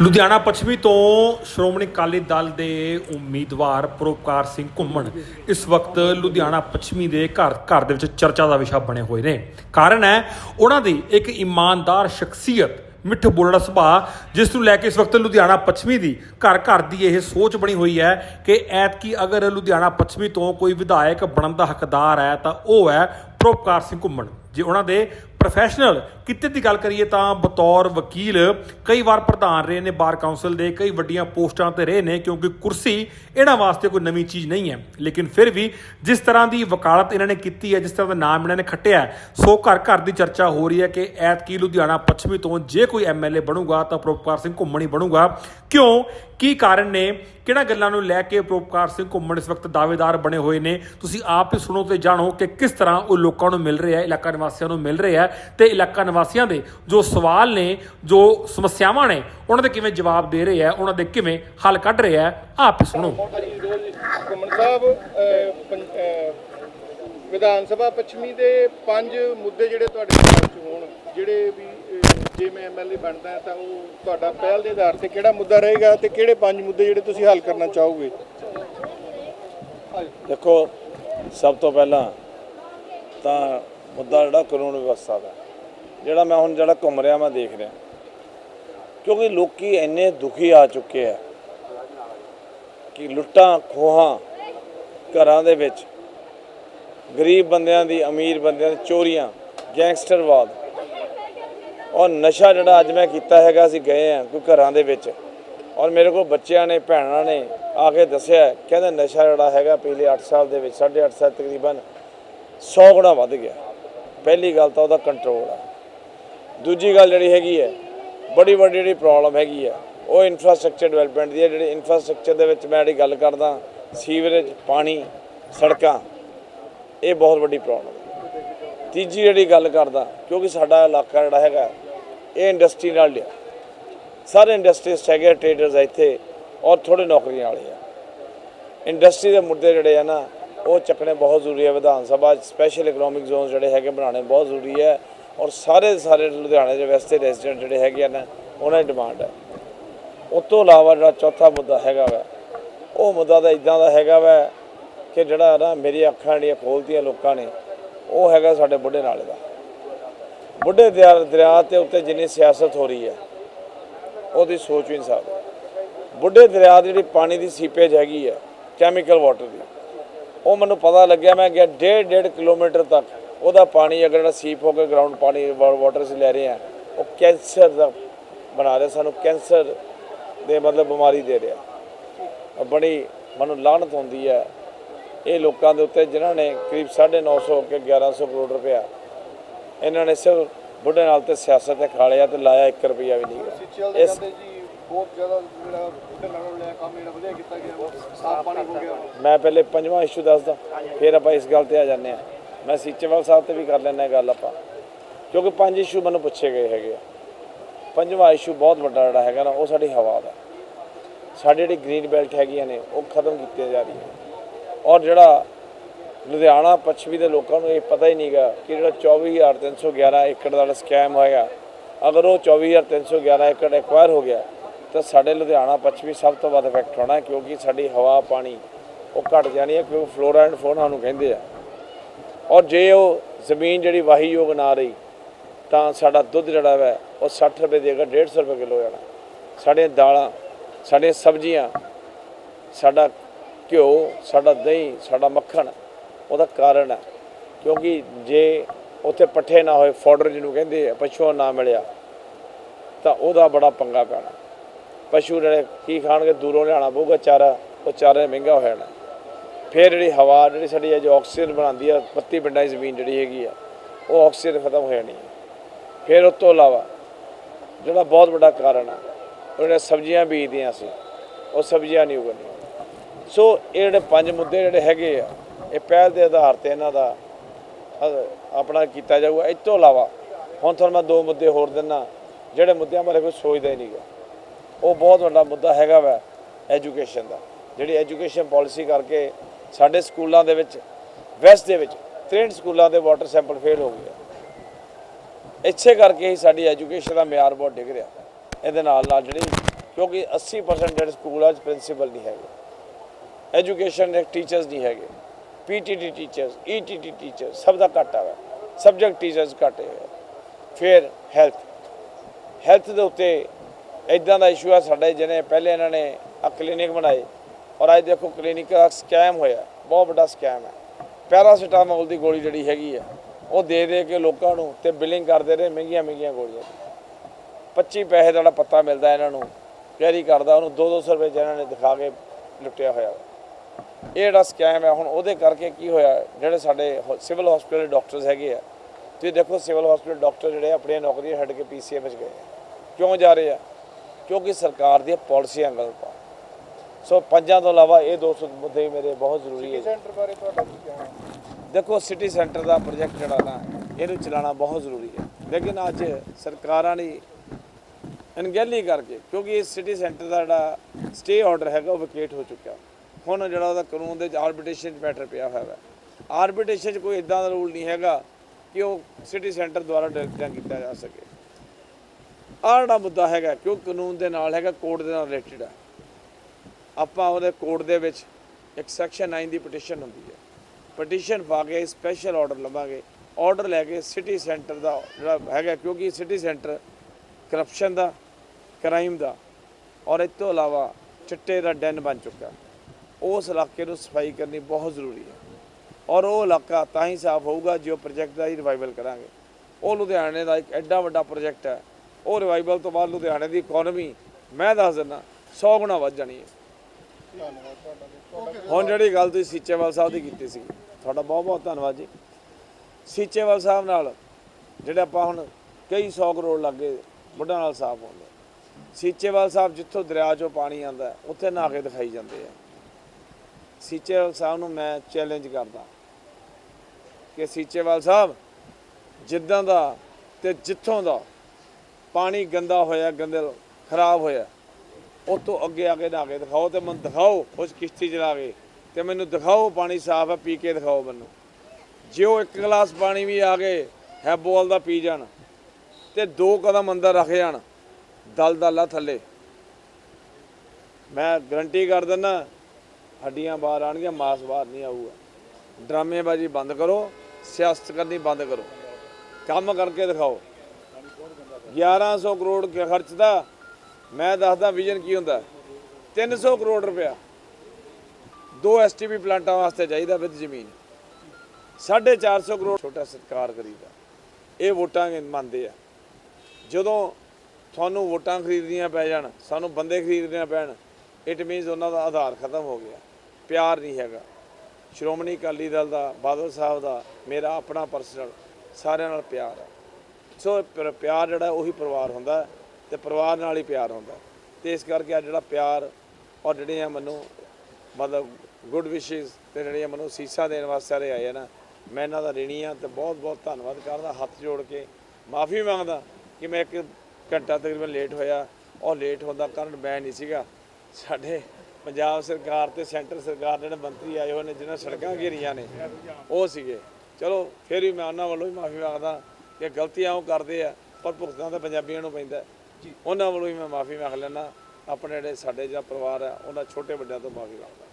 ਲੁਧਿਆਣਾ ਪੱਛਮੀ ਤੋਂ ਸ਼੍ਰੋਮਣੀ ਅਕਾਲੀ ਦਲ ਦੇ ਉਮੀਦਵਾਰ ਪ੍ਰੋਪਕਾਰ ਸਿੰਘ ਘੁੰਮਣ। ਇਸ ਵਕਤ ਲੁਧਿਆਣਾ ਪੱਛਮੀ ਦੇ ਘਰ ਘਰ ਦੇ ਵਿੱਚ ਚਰਚਾ ਦਾ ਵਿਸ਼ਾ ਬਣੇ ਹੋਏ ਨੇ। ਕਾਰਨ ਹੈ, ਉਹਨਾਂ ਦੀ ਇੱਕ ਇਮਾਨਦਾਰ ਸ਼ਖਸੀਅਤ, ਮਿੱਠ ਬੋਲਣਾ ਸੁਭਾਅ, ਜਿਸ ਨੂੰ ਲੈ ਕੇ ਇਸ ਵਕਤ ਲੁਧਿਆਣਾ ਪੱਛਮੀ ਦੀ ਘਰ ਘਰ ਦੀ ਇਹ ਸੋਚ ਬਣੀ ਹੋਈ ਹੈ ਕਿ ਐਤਕੀ ਅਗਰ ਲੁਧਿਆਣਾ ਪੱਛਮੀ ਤੋਂ ਕੋਈ ਵਿਧਾਇਕ ਬਣਨ ਦਾ ਹੱਕਦਾਰ ਹੈ ਤਾਂ ਉਹ ਹੈ ਪ੍ਰੋਪਕਾਰ ਸਿੰਘ ਘੁੰਮਣ। ਜੇ ਉਹਨਾਂ ਦੇ ਪ੍ਰੋਫੈਸ਼ਨਲ ਕਿਤੇ ਦੀ ਗੱਲ ਕਰੀਏ ਤਾਂ ਬਤੌਰ ਵਕੀਲ ਕਈ ਵਾਰ ਪ੍ਰਧਾਨ ਰਹੇ ਨੇ, ਬਾਰ ਕਾਉਂਸਲ ਦੇ ਕਈ ਵੱਡੀਆਂ ਪੋਸਟਾਂ ਤੇ ਰਹੇ ਨੇ ਕਿਉਂਕਿ ਕੁਰਸੀ ਇਹਨਾਂ ਵਾਸਤੇ ਕੋਈ ਨਵੀਂ ਚੀਜ਼ ਨਹੀਂ ਹੈ। ਲੇਕਿਨ ਫਿਰ ਵੀ ਜਿਸ ਤਰ੍ਹਾਂ ਦੀ ਵਕਾਲਤ ਇਹਨਾਂ ਨੇ ਕੀਤੀ ਹੈ, ਜਿਸ ਤਰ੍ਹਾਂ ਦਾ ਨਾਮ ਇਹਨਾਂ ਨੇ ਖੱਟਿਆ ਸੋ ਘਰ ਘਰ ਦੀ ਚਰਚਾ ਹੋ ਰਹੀ ਹੈ ਕਿ ਐਤਕੀ ਲੁਧਿਆਣਾ ਪੱਛਮੀ ਤੋਂ ਜੇ ਕੋਈ ਐਮਐਲਏ ਬਣੂਗਾ ਤਾਂ ਪ੍ਰੋਪਕਾਰ ਸਿੰਘ ਘੁੰਮਣ ਹੀ ਬਣੂਗਾ। ਕਿਉਂ? ਕੀ ਕਾਰਨ ਨੇ? ਕਿਹੜਾ ਗੱਲਾਂ ਨੂੰ ਲੈ ਕੇ ਪ੍ਰੋਪਕਾਰ ਸਿੰਘ ਘੁੰਮਣ ਇਸ ਵਕਤ ਦਾਅਵੇਦਾਰ ਬਣੇ ਹੋਏ ਨੇ? ਤੁਸੀਂ ਆਪ ਹੀ ਸੁਣੋ ਤੇ ਜਾਣੋ ਕਿ ਕਿਸ ਤਰ੍ਹਾਂ ਉਹ ਲੋਕਾਂ ਨੂੰ ਮਿਲ ਰਿਹਾ ਹੈ, ਇਲਾਕਾ ਨਿਵਾਸੀਆਂ ਨੂੰ ਮਿਲ ਰਿਹਾ ਤੇ ਇਲਾਕਾ ਨਿਵਾਸੀਆਂ ਦੇ ਜੋ ਸਵਾਲ ਨੇ ਜੋ ਸਮੱਸਿਆਵਾਂ ਨੇ ਉਹਨਾਂ ਦੇ ਕਿਵੇਂ ਜਵਾਬ ਦੇ ਰਹੇ ਆ ਉਹਨਾਂ ਦੇ ਕਿਵੇਂ ਹੱਲ ਕੱਢ ਰਹੇ ਆ ਆਪ ਹੀ ਸੁਣੋ। ਘੁੰਮਣ ਸਾਹਿਬ ਵਿਧਾਨ ਸਭਾ ਪੱਛਮੀ ਦੇ ਪੰਜ ਮੁੱਦੇ ਜਿਹੜੇ ਤੁਹਾਡੇ ਕੋਲ ਚ ਹੋਣ ਜਿਹੜੇ ਵੀ ਜੇ ਮੈਂ ਐਮਐਲਏ ਬਣਦਾ ਤਾਂ ਉਹ ਤੁਹਾਡਾ ਪਹਿਲ ਦੇ ਆਧਾਰ ਤੇ ਕਿਹੜਾ ਮੁੱਦਾ ਰਹੇਗਾ ਤੇ ਕਿਹੜੇ ਪੰਜ ਮੁੱਦੇ ਜਿਹੜੇ ਤੁਸੀਂ ਹੱਲ ਕਰਨਾ ਚਾਹੋਗੇ? ਦੇਖੋ ਸਭ ਤੋਂ ਪਹਿਲਾਂ ਤਾਂ ਮੁੱਦਾ ਜਿਹੜਾ ਕਾਨੂੰਨ ਵਿਵਸਥਾ ਦਾ। ਜਿਹੜਾ ਮੈਂ ਹੁਣ ਜਿਹੜਾ ਘੁੰਮ ਰਿਹਾ, ਮੈਂ ਦੇਖ ਰਿਹਾ। ਕਿਉਂਕਿ ਲੋਕੀ ਇੰਨੇ ਦੁਖੀ ਆ ਚੁੱਕੇ ਆ ਕਿ ਲੁੱਟਾਂ, ਖੋਹਾਂ ਘਰਾਂ ਦੇ ਵਿੱਚ, ਗਰੀਬ ਬੰਦਿਆਂ ਦੀ, ਅਮੀਰ ਬੰਦਿਆਂ ਦੀ, ਚੋਰੀਆਂ, ਗੈਂਗਸਟਰਵਾਦ। ਔਰ ਨਸ਼ਾ ਜਿਹੜਾ ਅੱਜ ਮੈਂ ਕੀਤਾ ਹੈਗਾ, ਅਸੀਂ ਗਏ ਆ ਕੋਈ ਘਰਾਂ ਦੇ ਵਿੱਚ। ਔਰ ਮੇਰੇ ਕੋਲ ਬੱਚਿਆਂ ਨੇ, ਭੈਣਾਂ ਨੇ ਆ ਕੇ ਦੱਸਿਆ, ਕਹਿੰਦਾ ਨਸ਼ਾ ਜਿਹੜਾ ਹੈਗਾ, ਪਿਛਲੇ 8 ਸਾਲ ਦੇ ਵਿੱਚ 8.5 ਸਾਲ ਤਕਰੀਬਨ 100 ਗੁਣਾ ਵੱਧ ਗਿਆ। ਪਹਿਲੀ ਗੱਲ ਤਾਂ ਉਹਦਾ ਕੰਟਰੋਲ ਆ। ਦੂਜੀ ਗੱਲ ਜਿਹੜੀ ਹੈਗੀ ਹੈ, ਬੜੀ ਵੱਡੀ ਜਿਹੜੀ ਪ੍ਰੋਬਲਮ ਹੈਗੀ ਹੈ ਉਹ ਇਨਫਰਾਸਟ੍ਰਕਚਰ ਡਿਵੈਲਪਮੈਂਟ ਦੀ ਹੈ ਜਿਹੜੀ ਇਨਫਰਾਸਟ੍ਰਕਚਰ ਦੇ ਵਿੱਚ ਮੈਂ ਜਿਹੜੀ ਗੱਲ ਕਰਦਾ ਸੀਵਰੇਜ ਪਾਣੀ, ਸੜਕਾਂ, ਇਹ ਬਹੁਤ ਵੱਡੀ ਪ੍ਰੋਬਲਮ ਹੈ ਤੀਜੀ ਜਿਹੜੀ ਗੱਲ ਕਰਦਾ, ਕਿਉਂਕਿ ਸਾਡਾ ਇਲਾਕਾ ਜਿਹੜਾ ਹੈਗਾ, ਇਹ ਇੰਡਸਟਰੀ ਨਾਲ ਲਿਆ। ਸਾਰੇ ਇੰਡਸਟਰੀਸ ਹੈਗੇ ਟ੍ਰੇਡਰਸ ਇੱਥੇ, ਔਰ ਥੋੜੇ ਨੌਕਰੀਆਂ ਵਾਲੇ ਆ। ਇੰਡਸਟਰੀ ਦੇ ਮੁੱਦੇ ਜਿਹੜੇ ਆ ਨਾ ਉਹ ਚੱਕਣੇ ਬਹੁਤ ਜ਼ਰੂਰੀ ਹੈ Vidhan Sabha special economic zone ਜਿਹੜੇ ਹੈਗੇ ਬਣਾਉਣੇ ਬਹੁਤ ਜ਼ਰੂਰੀ ਹੈ ਔਰ ਸਾਰੇ ਦੇ ਸਾਰੇ ਲੁਧਿਆਣੇ ਦੇ ਵੈਸਤੇ ਰੈਜ਼ੀਡੈਂਟ ਜਿਹੜੇ ਹੈਗੇ ਆ ਉਹਨਾਂ ਦੀ ਡਿਮਾਂਡ ਹੈ ਉਸ ਤੋਂ ਇਲਾਵਾ ਜਿਹੜਾ ਚੌਥਾ ਮੁੱਦਾ ਹੈਗਾ ਵਾ, ਉਹ ਮੁੱਦਾ ਤਾਂ ਇਦਾਂ ਦਾ ਹੈਗਾ ਵਾ ਕਿ ਜਿਹੜਾ ਨਾ ਮੇਰੀ ਅੱਖਾਂ ਜਿਹੜੀਆਂ ਖੋਲਤੀਆਂ ਲੋਕਾਂ ਨੇ, ਉਹ ਹੈਗਾ ਸਾਡੇ ਬੁੱਢੇ ਨਾਲੇ ਦਾ। ਬੁੱਢੇ ਦਰਿਆ ਦਰਿਆ ਤੇ ਉੱਤੇ ਜਿੰਨੀ ਸਿਆਸਤ ਹੋ ਰਹੀ ਹੈ ਉਹਦੀ ਸੋਚ ਵੀ ਨਹੀਂ ਸਕਦੇ ਬੁੱਢੇ ਦਰਿਆ ਦੀ ਜਿਹੜੀ ਪਾਣੀ ਦੀ ਸੀਪੇਜ ਹੈਗੀ ਹੈ ਕੈਮੀਕਲ ਵਾਟਰ ਦੀ ਉਹ ਮੈਨੂੰ ਪਤਾ ਲੱਗਿਆ ਮੈਂ ਗਿਆ ਡੇਢ ਡੇਢ ਕਿਲੋਮੀਟਰ ਤੱਕ। ਉਹਦਾ ਪਾਣੀ ਅਗਰ ਜਿਹੜਾ ਸੀਪ ਹੋ ਕੇ ਗਰਾਊਂਡ ਪਾਣੀ ਵਾਟਰ ਸੀ ਲੈ ਰਹੇ ਆ ਉਹ ਕੈਂਸਰ ਦਾ ਬਣਾ ਰਿਹਾ ਸਾਨੂੰ ਕੈਂਸਰ ਦੇ ਮਤਲਬ ਬਿਮਾਰੀ ਦੇ ਰਿਹਾ। ਬੜੀ ਮੈਨੂੰ ਲਾਹਨਤ ਹੁੰਦੀ ਹੈ। ਇਹ ਲੋਕਾਂ ਦੇ ਉੱਤੇ ਜਿਨ੍ਹਾਂ ਨੇ ਕਰੀਬ 950 ਕੇ 1100 ਕਰੋੜ ਰੁਪਇਆ ਇਹਨਾਂ ਨੇ ਸਿਰਫ ਬੁੱਢੇ ਨਾਲ ਤੇ ਸਿਆਸਤ ਤੇ ਖਾ ਲਿਆ ਤੇ ਲਾਇਆ 1 ਰੁਪਿਆ ਵੀ ਨਹੀਂ। ਇਸ ਬਹੁਤ ਜ਼ਿਆਦਾ ਜਿਹੜਾ ਮੈਂ ਪਹਿਲੇ ਪੰਜਵਾਂ ਇਸ਼ੂ ਦੱਸਦਾ, ਫਿਰ ਆਪਾਂ ਇਸ ਗੱਲ ਤੇ ਆ ਜਾਂਦੇ ਆ ਮੈਂ ਸੀਚੇਵਾਲ ਸਾਹਿਬ ਤੇ ਵੀ ਕਰ ਲੈਣਾ ਗੱਲ ਆਪਾਂ। ਕਿਉਂਕਿ ਪੰਜ ਇਸ਼ੂ ਮੈਨੂੰ ਪੁੱਛੇ ਗਏ ਹੈਗੇ ਆ। ਪੰਜਵਾਂ ਇਸ਼ੂ ਬਹੁਤ ਵੱਡਾ ਜਿਹੜਾ ਹੈਗਾ ਨਾ, ਉਹ ਸਾਡੀ ਹਵਾ ਦਾ। ਸਾਡੀ ਜਿਹੜੀ ਗ੍ਰੀਨ ਬੈਲਟ ਹੈਗੀਆਂ ਨੇ, ਉਹ ਖਤਮ ਕੀਤੀਆਂ ਜਾ ਰਹੀਆਂ। ਔਰ ਜਿਹੜਾ ਲੁਧਿਆਣਾ, ਪੱਛਮੀ ਦੇ ਲੋਕਾਂ ਨੂੰ ਇਹ ਪਤਾ ਹੀ ਨਹੀਂਗਾ ਕਿ ਜਿਹੜਾ 24311 ਏਕੜ ਦਾ ਸਕੈਮ ਹੋਇਆ, ਅਗਰ ਉਹ 24311 ਏਕੜ ਐਕਵਾਇਰ ਹੋ ਗਿਆ ਤਾਂ ਸਾਡੇ ਲੁਧਿਆਣਾ ਪੱਛਮੀ ਸਭ ਤੋਂ ਵੱਧ ਇਫੈਕਟ ਹੋਣਾ, ਕਿਉਂਕਿ ਸਾਡੀ ਹਵਾ, ਪਾਣੀ ਉਹ ਘਟ ਜਾਣੀ ਹੈ, ਕਿਉਂਕਿ ਫਲੋਰਾ ਐਂਡ ਫੋਨਾ ਨੂੰ ਕਹਿੰਦੇ ਆ। ਔਰ ਜੇ ਉਹ ਜ਼ਮੀਨ ਜਿਹੜੀ ਵਾਹੀਯੋਗ ਨਾ ਰਹੀ, ਤਾਂ ਸਾਡਾ ਦੁੱਧ ਜਿਹੜਾ ਹੈ ਉਹ 60 ਰੁਪਏ ਦੀ ਜਗ੍ਹਾ 150 ਰੁਪਏ ਕਿਲੋ ਜਾਣਾ। ਸਾਡੇ ਦਾਲਾਂ ਸਾਡੇ ਸਬਜ਼ੀਆਂ, ਸਾਡਾ ਘਿਓ, ਸਾਡਾ ਦਹੀਂ, ਸਾਡਾ ਮੱਖਣ, ਉਹਦਾ ਕਾਰਨ ਹੈ। ਕਿਉਂਕਿ ਜੇ ਉੱਥੇ ਪੱਠੇ ਨਾ ਹੋਏ, ਫੋਡਰ ਜਿਹਨੂੰ ਕਹਿੰਦੇ ਆ, ਪਸ਼ੂਆਂ ਨਾ ਮਿਲਿਆ, ਤਾਂ ਉਹਦਾ ਬੜਾ ਪੰਗਾ ਪੈਣਾ। ਪਸ਼ੂ ਜਿਹੜੇ ਕੀ ਖਾਣਗੇ, ਦੂਰੋਂ ਲਿਆਉਣਾ ਪਊਗਾ ਚਾਰਾ, ਉਹ ਚਾਰੇ ਮਹਿੰਗਾ ਹੋ ਜਾਣਾ। ਫਿਰ ਜਿਹੜੀ ਹਵਾ, ਜਿਹੜੀ ਸਾਡੀ ਅੱਜ ਆਕਸੀਜਨ ਬਣਾਉਂਦੀ ਆ, ਪੱਤੀ ਪਿੰਡਾਂ ਦੀ ਜ਼ਮੀਨ ਜਿਹੜੀ ਹੈਗੀ ਆ, ਉਹ ਆਕਸੀਜਨ ਖਤਮ ਹੋ ਜਾਣੀ ਹੈ ਫਿਰ ਉਸ ਤੋਂ ਇਲਾਵਾ ਜਿਹੜਾ ਬਹੁਤ ਵੱਡਾ ਕਾਰਨ ਆ ਉਹਨੇ ਸਬਜ਼ੀਆਂ ਬੀਜਦੀਆਂ ਸੀ, ਉਹ ਸਬਜ਼ੀਆਂ ਨਹੀਂ ਉਗਣੀਆਂ ਸੋ ਇਹ ਜਿਹੜੇ ਪੰਜ ਮੁੱਦੇ ਜਿਹੜੇ ਹੈਗੇ ਆ, ਇਹ ਪਹਿਲ ਦੇ ਆਧਾਰ ਤੇ ਇਹਨਾਂ ਦਾ ਆਪਣਾ ਕੀਤਾ ਜਾਊਗਾ। ਇਸ ਤੋਂ ਇਲਾਵਾ ਹੁਣ ਤੁਹਾਨੂੰ ਮੈਂ ਦੋ ਮੁੱਦੇ ਹੋਰ ਦਿੰਨਾ ਜਿਹੜੇ ਮੁੱਦਿਆਂ ਬਾਰੇ ਕੋਈ ਸੋਚਦਾ ਹੀ ਨਹੀਂਗਾ ਉਹ ਬਹੁਤ ਵੱਡਾ ਮੁੱਦਾ ਹੈਗਾ ਵਾ ਐਜੂਕੇਸ਼ਨ ਦਾ। ਜਿਹੜੀ ਐਜੂਕੇਸ਼ਨ ਪਾਲਿਸੀ ਕਰਕੇ ਸਾਡੇ ਸਕੂਲਾਂ ਦੇ ਵਿੱਚ ਵੈਸਟ ਦੇ ਵਿੱਚ 63 ਸਕੂਲਾਂ ਦੇ ਵਾਟਰ ਸੈਂਪਲ ਫੇਲ ਹੋ ਗਏ ਆ। ਇੱਥੇ ਕਰਕੇ ਹੀ ਸਾਡੀ ਐਜੂਕੇਸ਼ਨ ਦਾ ਮਿਆਰ ਬਹੁਤ ਡਿੱਗ ਰਿਹਾ। ਇਹਦੇ ਨਾਲ ਨਾਲ ਜਿਹੜੀ, ਕਿਉਂਕਿ 80% ਜਿਹੜੇ ਸਕੂਲਾਂ 'ਚ ਪ੍ਰਿੰਸੀਪਲ ਨਹੀਂ ਹੈਗੇ। ਐਜੂਕੇਸ਼ਨ ਦੇ ਟੀਚਰਸ ਨਹੀਂ ਹੈਗੇ। ਪੀਟੀਟੀ ਟੀਚਰਸ ਈਟੀਟੀ ਟੀਚਰ ਸਭ ਦਾ ਘਾਟਾ ਹੈ ਸਬਜੈਕਟ ਟੀਚਰਸ ਘੱਟ ਹੈ ਫਿਰ ਹੈਲਥ ਹੈਲਥ ਦੇ ਉੱਤੇ ਇਦਾਂ ਦਾ ਇਸ਼ੂ ਆ ਸਾਡੇ ਜਿਹਨੇ ਪਹਿਲੇ ਇਹਨਾਂ ਨੇ ਆ ਕਲੀਨਿਕ ਬਣਾਏ ਔਰ ਅੱਜ ਦੇਖੋ ਕਲੀਨਿਕ ਦਾ ਸਕੈਮ ਹੋਇਆ, ਬਹੁਤ ਵੱਡਾ ਸਕੈਮ ਹੈ। ਪੈਰਾਸੀਟਾਮੋਲ ਦੀ ਗੋਲੀ ਜਿਹੜੀ ਹੈਗੀ ਆ, ਉਹ ਦੇ ਦੇ ਕੇ ਲੋਕਾਂ ਨੂੰ ਤੇ ਬਿਲਿੰਗ ਕਰਦੇ ਰਹੇ ਮਹਿੰਗੀਆਂ ਮਹਿੰਗੀਆਂ ਗੋਲੀਆਂ। 25 ਪੈਸੇ ਦਾ ਜਿਹੜਾ ਪੱਤਾ ਮਿਲਦਾ ਇਹਨਾਂ ਨੂੰ ਕੈਰੀ ਕਰਦਾ, ਉਹਨੂੰ 2-200 ਰੁਪਏ 'ਚ ਇਹਨਾਂ ਨੇ ਦਿਖਾ ਕੇ ਲੁੱਟਿਆ ਹੋਇਆ। ਇਹ ਜਿਹੜਾ ਸਕੈਮ ਹੈ, ਹੁਣ ਉਹਦੇ ਕਰਕੇ ਕੀ ਹੋਇਆ, ਜਿਹੜੇ ਸਾਡੇ ਹੋ- ਸਿਵਲ ਹਸਪੀਟਲ ਦੇ ਡਾਕਟਰਸ ਹੈਗੇ ਆ। ਤੁਸੀਂ ਦੇਖੋ ਸਿਵਲ ਹਸਪੀਟਲ ਡਾਕਟਰ ਜਿਹੜੇ ਆ, ਆਪਣੀਆਂ ਨੌਕਰੀਆਂ ਛੱਡ ਕੇ ਪੀਸੀਏ ਵਿੱਚ ਗਏ ਕਿਉਂ ਜਾ ਰਹੇ ਆ? ਕਿਉਂਕਿ ਸਰਕਾਰ ਦੀਆਂ ਪਾਲਿਸੀਆਂ ਗਲਤ ਆ। ਸੋ ਪੰਜਾਂ ਤੋਂ ਇਲਾਵਾ ਇਹ ਦੋ ਮੁੱਦੇ ਮੇਰੇ ਬਹੁਤ ਜ਼ਰੂਰੀ ਹੈ। ਸੈਂਟਰ ਬਾਰੇ ਤੁਹਾਡਾ ਕੀ ਕਹਿਣਾ ਦੇਖੋ ਸਿਟੀ ਸੈਂਟਰ ਦਾ ਪ੍ਰੋਜੈਕਟ ਜਿਹੜਾ ਨਾ ਇਹਨੂੰ ਚਲਾਉਣਾ ਬਹੁਤ ਜ਼ਰੂਰੀ ਹੈ। ਲੇਕਿਨ ਅੱਜ ਸਰਕਾਰਾਂ ਨੇ ਅਣਗਹਿਲੀ ਕਰਕੇ ਕਿਉਂਕਿ ਇਸ ਸਿਟੀ ਸੈਂਟਰ ਦਾ ਜਿਹੜਾ ਸਟੇ ਆਰਡਰ ਹੈਗਾ ਉਹ ਵਿਕੇਟ ਹੋ ਚੁੱਕਿਆ। ਹੁਣ ਜਿਹੜਾ ਉਹਦਾ ਕਾਨੂੰਨ ਦੇ ਆਰਬਿਟ੍ਰੇਸ਼ਨ ਮੈਟਰ ਪਿਆ ਹੋਇਆ ਹੈ ਆਰਬਿਟ੍ਰੇਸ਼ਨ 'ਚ ਕੋਈ ਇਦਾਂ ਦਾ ਰੂਲ ਨਹੀਂ ਹੈਗਾ ਕਿ ਉਹ ਸਿਟੀ ਸੈਂਟਰ ਦੁਆਰਾ ਡਿਰੈਕਟਾਂ ਕੀਤਾ ਜਾ ਸਕੇ। ਆਹ ਜਿਹੜਾ ਮੁੱਦਾ ਹੈਗਾ, ਕਿਉਂ ਕਾਨੂੰਨ ਦੇ ਨਾਲ ਹੈਗਾ, ਕੋਰਟ ਦੇ ਨਾਲ ਰਿਲੇਟਡ ਹੈ ਆਪਾਂ ਉਹਦੇ ਕੋਰਟ ਦੇ ਵਿੱਚ ਇੱਕ ਸੈਕਸ਼ਨ 9 ਦੀ ਪਟੀਸ਼ਨ ਹੁੰਦੀ ਹੈ। ਪਟੀਸ਼ਨ ਪਾ ਕੇ ਸਪੈਸ਼ਲ ਆਰਡਰ ਲਵਾਂਗੇ। ਆਰਡਰ ਲੈ ਕੇ ਸਿਟੀ ਸੈਂਟਰ ਦਾ ਜਿਹੜਾ ਹੈਗਾ, ਕਿਉਂਕਿ ਸਿਟੀ ਸੈਂਟਰ ਕਰਪਸ਼ਨ ਦਾ ਕ੍ਰਾਈਮ ਦਾ, ਔਰ ਇਸ ਤੋਂ ਇਲਾਵਾ ਚਿੱਟੇ ਦਾ ਡੈਨ ਬਣ ਚੁੱਕਾ। ਉਸ ਇਲਾਕੇ ਨੂੰ ਸਫ਼ਾਈ ਕਰਨੀ ਬਹੁਤ ਜ਼ਰੂਰੀ ਹੈ। ਔਰ ਉਹ ਇਲਾਕਾ ਤਾਂ ਹੀ ਸਾਫ਼ ਹੋਊਗਾ ਜੇ ਉਹ ਪ੍ਰੋਜੈਕਟ ਦਾ ਹੀ ਰਿਵਾਈਵਲ ਕਰਾਂਗੇ। ਉਹ ਲੁਧਿਆਣੇ ਦਾ ਇੱਕ ਐਡਾ ਵੱਡਾ ਪ੍ਰੋਜੈਕਟ ਹੈ। ਉਹ ਰਿਵਾਈਵਲ ਤੋਂ ਬਾਅਦ ਲੁਧਿਆਣੇ ਦੀ ਇਕਨੋਮੀ ਮੈਂ ਦੱਸ ਦਿੰਦਾ 100 ਗੁਣਾ ਵੱਧ ਜਾਣੀ ਹੈ। ਹੁਣ ਜਿਹੜੀ ਗੱਲ ਤੁਸੀਂ ਸੀਚੇਵਾਲ ਸਾਹਿਬ ਦੀ ਕੀਤੀ ਸੀ ਤੁਹਾਡਾ ਬਹੁਤ ਬਹੁਤ ਧੰਨਵਾਦ ਜੀ। ਸੀਚੇਵਾਲ ਸਾਹਿਬ ਨਾਲ ਜਿਹੜੇ ਆਪਾਂ ਹੁਣ ਕਈ 100 ਕਰੋੜ ਲੱਗੇ ਬੁੱਢਾ ਨਾਲ ਸਾਫ਼ ਹੁੰਦੇ ਸੀਚੇਵਾਲ ਸਾਹਿਬ ਜਿੱਥੋਂ ਦਰਿਆ 'ਚੋਂ ਪਾਣੀ ਹੈ, ਉੱਥੇ ਨਹਾ ਕੇ ਦਿਖਾਈ ਜਾਂਦੇ ਆ। ਸੀਚੇਵਾਲ ਸਾਹਿਬ ਨੂੰ ਮੈਂ ਚੈਲੰਜ ਕਰਦਾ ਕਿ ਸੀਚੇਵਾਲ ਸਾਹਿਬ ਜਿੱਦਾਂ ਦਾ ਤੇ ਜਿੱਥੋਂ ਦਾ ਪਾਣੀ ਗੰਦਾ ਹੋਇਆ, ਗੰਦੇ ਖਰਾਬ ਹੋਇਆ। ਉਹ ਅੱਗੇ ਆ ਕੇ ਨਹਾ ਕੇ ਦਿਖਾਓ ਤੇ ਮੈਨੂੰ ਦਿਖਾਓ, ਉਸ ਕਿਸ਼ਤੀ ਚਲਾ ਕੇ। ਤੇ ਮੈਨੂੰ ਦਿਖਾਓ, ਪਾਣੀ ਸਾਫ਼ ਹੈ, ਪੀ ਕੇ ਦਿਖਾਓ ਮੈਨੂੰ। ਜੇ ਉਹ ਇੱਕ ਗਲਾਸ ਪਾਣੀ ਵੀ ਆ ਗਏ, ਹੈ ਬੋਲ ਦਾ ਪੀ ਜਾਣ। ਤੇ ਦੋ ਕਦਮ ਅੰਦਰ ਰੱਖ ਜਾਣ, ਦਲ ਦਲਾ ਥੱਲੇ। ਮੈਂ ਗਰੰਟੀ ਕਰ ਦਿੰਦਾ, ਹੱਡੀਆਂ ਬਾਹਰ ਆਣਗੀਆਂ ਮਾਸ ਬਾਹਰ ਨਹੀਂ ਆਊਗਾ। ਡਰਾਮੇਬਾਜ਼ੀ ਬੰਦ ਕਰੋ, ਸਿਆਸਤ ਕਰਨੀ ਬੰਦ ਕਰੋ। ਕੰਮ ਕਰਕੇ ਦਿਖਾਓ। 1100 ਕਰੋੜ ਖਰਚਦਾ ਮੈਂ ਦੱਸਦਾ ਵਿਜ਼ਨ ਕੀ ਹੁੰਦਾ। 300 ਕਰੋੜ ਰੁਪਇਆ। ਦੋ ਐਸਟੀਪੀ ਪਲਾਂਟਾਂ ਵਾਸਤੇ ਚਾਹੀਦਾ ਵਿਦ ਜ਼ਮੀਨ। 450 ਕਰੋੜ ਛੋਟਾ ਸਤਕਾਰ ਕਰੀਦਾ। ਇਹ ਵੋਟਾਂ ਮੰਨਦੇ ਆ। ਜਦੋਂ ਤੁਹਾਨੂੰ ਵੋਟਾਂ ਖਰੀਦਣੀਆਂ ਪੈ ਜਾਣ, ਸਾਨੂੰ ਬੰਦੇ ਖਰੀਦਣੇ ਪੈਣ ਇਟ ਮੀਨਸ ਉਹਨਾਂ ਦਾ ਆਧਾਰ ਖਤਮ ਹੋ ਗਿਆ। ਪਿਆਰ ਨਹੀਂ ਹੈਗਾ। ਸ਼੍ਰੋਮਣੀ ਅਕਾਲੀ ਦਲ ਦਾ, ਬਾਦਲ ਸਾਹਿਬ ਦਾ, ਮੇਰਾ ਆਪਣਾ ਪਰਸਨਲ ਸਾਰਿਆਂ ਨਾਲ ਪਿਆਰ ਹੈ ਸੋ ਪਿਆਰ ਜਿਹੜਾ ਉਹੀ ਪਰਿਵਾਰ ਹੁੰਦਾ ਹੈ ਤੇ ਪਰਿਵਾਰ ਨਾਲ ਹੀ ਪਿਆਰ ਹੁੰਦਾ ਹੈ। ਤੇ ਇਸ ਕਰਕੇ ਆ ਜਿਹੜਾ ਪਿਆਰ ਔਰ ਜਿਹੜੀਆਂ ਮੈਨੂੰ ਮਤਲਬ ਗੁੱਡ ਵਿਸ਼ੇਸ ਤੇ ਜਿਹੜੀਆਂ ਮੈਨੂੰ ਸੀਸਾਂ ਦੇਣ ਵਾਸਤੇ ਸਾਰੇ ਆਏ ਆ ਨਾ, ਮੈਂ ਇਹਨਾਂ ਦਾ ਰਿਣੀ ਆ ਤੇ ਬਹੁਤ ਬਹੁਤ ਧੰਨਵਾਦ ਕਰਦਾ, ਹੱਥ ਜੋੜ ਕੇ ਮਾਫੀ ਮੰਗਦਾ ਕਿ ਮੈਂ ਇੱਕ ਘੰਟਾ ਤਕਰੀਬਨ ਲੇਟ ਹੋਇਆ ਔਰ ਲੇਟ ਹੁੰਦਾ ਕਾਰਨ ਮੈਂ ਨਹੀਂ ਸੀਗਾ ਸਾਡੇ ਪੰਜਾਬ ਸਰਕਾਰ ਤੇ ਸੈਂਟਰ ਸਰਕਾਰ ਦੇ ਜਿਹੜੇ ਮੰਤਰੀ ਆਏ ਹੋਏ ਨੇ ਜਿਨ੍ਹਾਂ ਸੜਕਾਂ ਘੇਰੀਆਂ ਨੇ, ਉਹ ਸੀਗੇ ਚਲੋ, ਫਿਰ ਵੀ ਮੈਂ ਉਹਨਾਂ ਵੱਲੋਂ ਵੀ ਮਾਫੀ ਮੰਗਦਾ ਕਿ ਗਲਤੀਆਂ ਉਹ ਕਰਦੇ ਆ ਪਰ ਭੁਗਤਣਾ ਤਾਂ ਪੰਜਾਬੀਆਂ ਨੂੰ ਪੈਂਦਾ ਹੈ। ਉਹਨਾਂ ਵੱਲੋਂ ਵੀ ਮੈਂ ਮਾਫੀ ਮੰਗ ਲੈਣਾ ਆਪਣੇ ਜਿਹੜੇ ਸਾਡੇ ਜਿਹੜਾ ਪਰਿਵਾਰ ਆ ਉਹਨਾਂ ਛੋਟੇ ਵੱਡਿਆਂ ਤੋਂ ਮਾਫੀ ਮੰਗਦਾ